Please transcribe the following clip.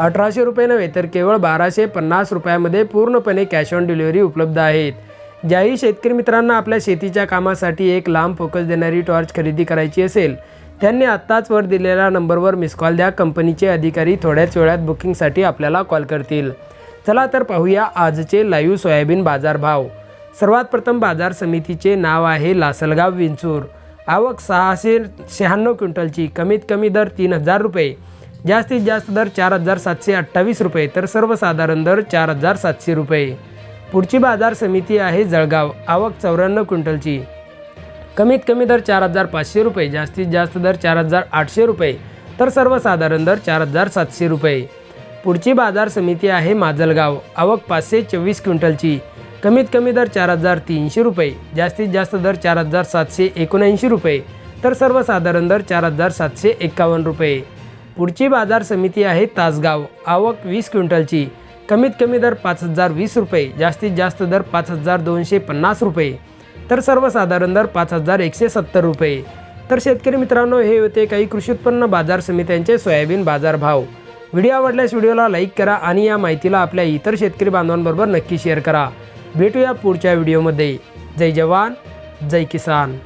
अठराशे रुपये नव्हे तर केवळ बाराशे पन्नास रुपयामध्ये पूर्णपणे कॅश ऑन डिलिव्हरी उपलब्ध आहेत. ज्याही शेतकरी मित्रांना आपल्या शेतीच्या कामासाठी एक लांब फोकस देणारी टॉर्च खरेदी करायची असेल त्यांनी आत्ताच वर दिलेल्या नंबरवर मिस कॉल द्या. कंपनीचे अधिकारी थोड्याच वेळात बुकिंगसाठी आपल्याला कॉल करतील. चला तर पाहूया आजचे लाईव्ह सोयाबीन बाजारभाव. सर्वात प्रथम बाजार समितीचे नाव आहे लासलगाव विंचूर. आवक सहाशे शहाण्णव क्विंटलची कमीत कमी दर तीन हजार रुपये. जास्तीत जास्त दर चार हजार सातशे अठ्ठावीस रुपये तर सर्वसाधारण दर चार हजार सातशे रुपये. पुढची बाजार समिती आहे जळगाव आवक चौऱ्याण्णव क्विंटलची. कमीत कमी दर चार हजार पाचशे रुपये जास्तीत जास्त दर चार हजार आठशे रुपये तर सर्वसाधारण दर चार हजार सातशे रुपये. पुढची बाजार समिती आहे माजलगाव आवक पाचशे चोवीस क्विंटलची. कमीत कमी दर चार हजार तीनशे रुपये जास्तीत जास्त दर चार हजार सातशे एकोणऐंशी रुपये तर सर्वसाधारण दर चार हजार सातशे एकावन्न रुपये. पुढची बाजार समिती आहे तासगाव. आवक वीस क्विंटलची. कमीत कमी दर पाच हजार वीस रुपये जास्तीत जास्त दर पाच हजार दोनशे पन्नास रुपये तर सर्वसाधारण दर पाच हजार एकशे सत्तर रुपये. तर शेतकरी मित्रांनो हे होते काही कृषी उत्पन्न बाजार समित्यांचे सोयाबीन बाजार भाव व्हिडिओ आवडल्यास व्हिडिओला लाईक करा आणि या माहितीला आपल्या इतर शेतकरी बांधवांबरोबर नक्की शेअर करा. भेटूया पुढच्या व्हिडिओमध्ये. जय जवान जय किसान.